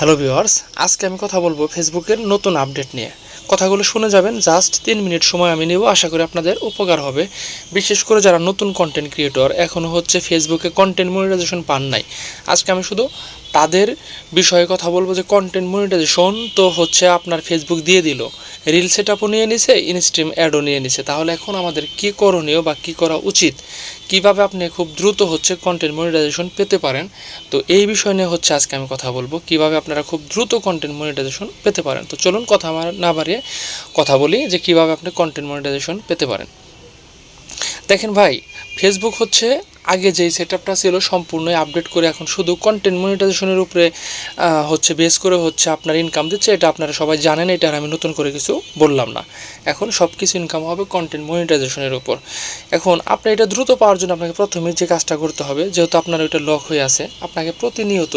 Hello viewers আজকে আমি কথা বলব ফেসবুকের নতুন আপডেট নিয়ে। কথাগুলো শুনে যাবেন। জাস্ট তিন মিনিট সময় আমি নেব, আশা করি আপনাদের উপকার হবে। বিশেষ করে যারা নতুন কন্টেন্ট ক্রিয়েটর এখনও হচ্ছে ফেসবুকে কন্টেন্ট মনিটাইজেশন পান নাই। আজকে আমি শুধু তাদের বিষয়ে কথা বলব যে কন্টেন্ট মনিটাইজেশন তো হচ্ছে আপনার ফেসবুক দিয়ে দিল। রিল সেট আপও নিয়ে নিছে ইনস্ট্রিম অ্যাডও নিয়ে নিছে। তাহলে এখন আমাদের কী করণীয় বা কী করা উচিত? কীভাবে আপনি খুব দ্রুত হচ্ছে কন্টেন্ট মনিটাইজেশন পেতে পারেন? তো এই বিষয় নিয়ে হচ্ছে আজকে আমি কথা বলব। কীভাবে আপনারা খুব দ্রুত কন্টেন্ট মনিটাইজেশন পেতে পারেন? তো চলুন কথা আমার না বাড়িয়ে কথা বলি যে কীভাবে আপনি কন্টেন্ট মনিটাইজেশন পেতে পারেন। দেখেন ভাই ফেসবুক হচ্ছে আগে যেই সেট আপটা ছিল সম্পূর্ণই আপডেট করে এখন শুধু কন্টেন্ট মনিটাইজেশনের উপরে হচ্ছে বেস করে হচ্ছে আপনার ইনকাম দিচ্ছে। এটা আপনারা সবাই জানেন, এটা আমি নতুন করে কিছু বললাম না। এখন সব কিছু ইনকাম হবে কন্টেন্ট মনিটাইজেশনের উপর। এখন আপনি এটা দ্রুত পাওয়ার জন্য আপনাকে প্রথমে যে কাজটা করতে হবে, যেহেতু আপনার ওইটা লক হয়ে আছে, আপনাকে প্রতিনিয়ত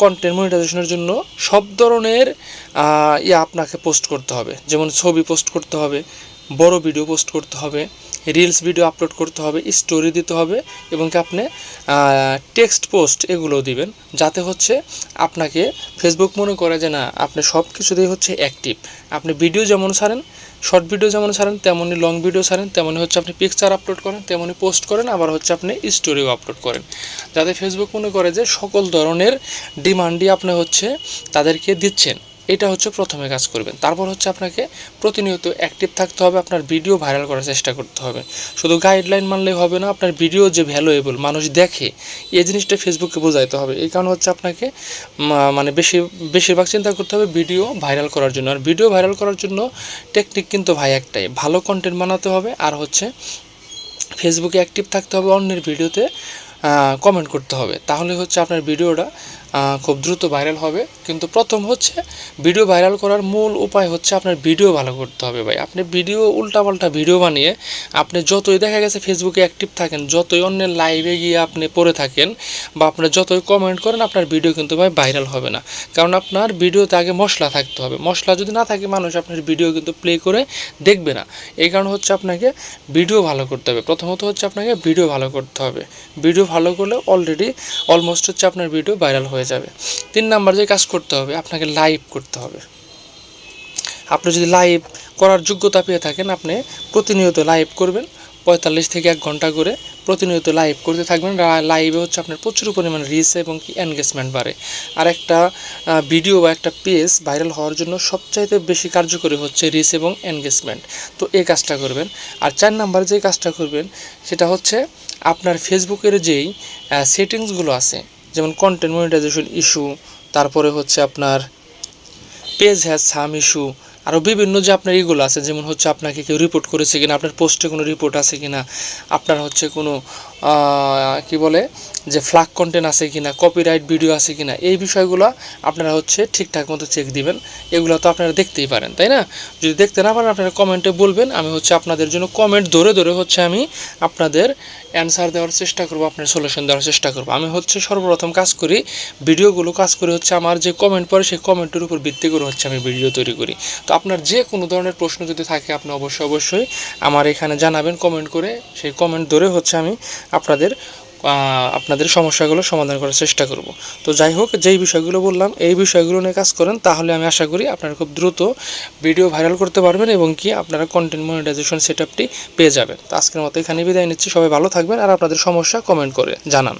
কন্টেন্ট মনিটাইজেশনের জন্য সব ধরনের ইয়ে আপনাকে পোস্ট করতে হবে। যেমন ছবি পোস্ট করতে হবে, বড় ভিডিও পোস্ট করতে হবে রিলস ভিডিও আপলোড করতে হবে স্টোরি দিতে হবে এবং কি আপনি টেক্সট পোস্ট এগুলো দিবেন। যাতে হচ্ছে আপনাকে ফেসবুক মনে করে যে না, আপনি সব কিছুতেই হচ্ছে অ্যাক্টিভ আপনি ভিডিও যেমন ছাড়েন শর্ট ভিডিও যেমন ছাড়েন তেমনই লং ভিডিও ছাড়েন তেমনই হচ্ছে আপনি পিকচার আপলোড করেন তেমনই পোস্ট করেন, আবার হচ্ছে আপনি স্টোরিও আপলোড করেন। যাতে ফেসবুক মনে করে যে সকল ধরনের ডিমান্ডই আপনি হচ্ছে তাদেরকে দিচ্ছেন। এটা হচ্ছে প্রথমে কাজ করবেন। তারপর হচ্ছে আপনাকে প্রতিনিয়ত অ্যাক্টিভ থাকতে হবে, আপনার ভিডিও ভাইরাল করার চেষ্টা করতে হবে। শুধু গাইডলাইন মানলেই হবে না, আপনার ভিডিও যে ভ্যালুয়েবল মানুষ দেখে, এই জিনিসটা ফেসবুকে বোঝাইতে হবে। এই কারণে হচ্ছে আপনাকে মানে বেশি, বেশিরভাগ চিন্তা করতে হবে ভিডিও ভাইরাল করার জন্য। আর ভিডিও ভাইরাল করার জন্য টেকনিক কিন্তু ভাই একটাই, ভালো কন্টেন্ট বানাতে হবে। আর হচ্ছে ফেসবুকে অ্যাক্টিভ থাকতে হবে অন্যের ভিডিওতে কমেন্ট করতে হবে। তাহলে হচ্ছে আপনার ভিডিওটা খুব দ্রুত ভাইরাল হবে। কিন্তু প্রথম হচ্ছে ভিডিও ভাইরাল করার মূল উপায় হচ্ছে আপনার ভিডিও ভালো করতে হবে ভাই। আপনি ভিডিও উল্টাপাল্টা ভিডিও বানিয়ে আপনি যতই দেখা গেছে ফেসবুকে অ্যাক্টিভ থাকেন, যতই অন্যের লাইভে গিয়ে আপনি পড়ে থাকেন বা আপনার যতই কমেন্ট করেন, আপনার ভিডিও কিন্তু ভাই ভাইরাল হবে না। কারণ আপনার ভিডিওতে আগে মশলা থাকতে হবে। মশলা যদি না থাকে, মানুষ আপনার ভিডিও কিন্তু প্লে করে দেখবে না। এই কারণে হচ্ছে আপনাকে ভিডিও ভালো করতে হবে। প্রথমত হচ্ছে আপনাকে ভিডিও ভালো করতে হবে। ভিডিও ভালো করলে অলরেডি অলমোস্ট হচ্ছে আপনার ভিডিও ভাইরাল হয়ে যাবে। তিন নাম্বার যে কাজ করতে হবে, আপনাকে লাইভ করতে হবে। আপনি যদি লাইভ করার যোগ্যতা পেয়ে থাকেন, আপনি প্রতিনিয়ত লাইভ করবেন, পঁয়তাল্লিশ থেকে এক ঘণ্টা করে প্রতিনিয়ত লাইভ করতে থাকবেন। লাইভে হচ্ছে আপনার প্রচুর পরিমাণ রিচ এবং কি এনগেজমেন্ট বাড়ে। আর একটা ভিডিও বা একটা পেজ ভাইরাল হওয়ার জন্য সবচাইতে বেশি কার্যকরী হচ্ছে রিচ এবং এনগেজমেন্ট তো এই কাজটা করবেন। আর চার নাম্বার যে কাজটা করবেন, সেটা হচ্ছে আপনার ফেসবুকের যেই সেটিংসগুলো আছে, যেমন কন্টেন্ট মনিটাইজেশন ইস্যু তারপরে হচ্ছে আপনার পেজ হ্যাজ সাম ইস্যু আরও বিভিন্ন যে আপনার এগুলো আছে, যেমন হচ্ছে আপনাকে কেউ রিপোর্ট করেছে কিনা, আপনার পোস্টে কোনো রিপোর্ট আছে কিনা, আপনার হচ্ছে কোনো কি বলে, যে ফ্লাগ কন্টেন্ট আছে কিনা কপিরাইট ভিডিও আছে কিনা, এই বিষয়গুলো আপনারা হচ্ছে ঠিকঠাক মতো চেক দিবেন। এগুলো তো আপনারা দেখতেই পারেন, তাই না? যদি দেখতে না পারেন, আপনারা কমেন্টে বলবেন, আমি হচ্ছে আপনাদের জন্য কমেন্ট ধরে ধরে হচ্ছে আমি আপনাদের অ্যান্সার দেওয়ার চেষ্টা করব, আপনার সলিউশন দেওয়ার চেষ্টা করব। আমি হচ্ছে সর্বপ্রথম কাজ করি ভিডিওগুলো কাজ করে হচ্ছে আমার যে কমেন্ট পড়ে, সেই কমেন্টের উপর ভিত্তি করে হচ্ছে আমি ভিডিও তৈরি করি। তো আপনার যে কোনো ধরনের প্রশ্ন যদি থাকে, আপনি অবশ্যই অবশ্যই আমার এখানে জানাবেন কমেন্ট করে সেই কমেন্ট ধরে হচ্ছে আমি আপনাদের আপনাদের সমস্যাগুলো সমাধান করার চেষ্টা করব। তো যাই হোক, যেই বিষয়গুলো বললাম, এই বিষয়গুলো নিয়ে কাজ করেন, তাহলে আমি আশা করি আপনারা খুব দ্রুত ভিডিও ভাইরাল করতে পারবেন এবং কি আপনারা কন্টেন্ট মনিটাইজেশন সেট পেয়ে যাবেন। তো আজকের মতো এখানে বিদায় নিচ্ছি। সবাই ভালো থাকবেন আর আপনাদের সমস্যা কমেন্ট করে জানান।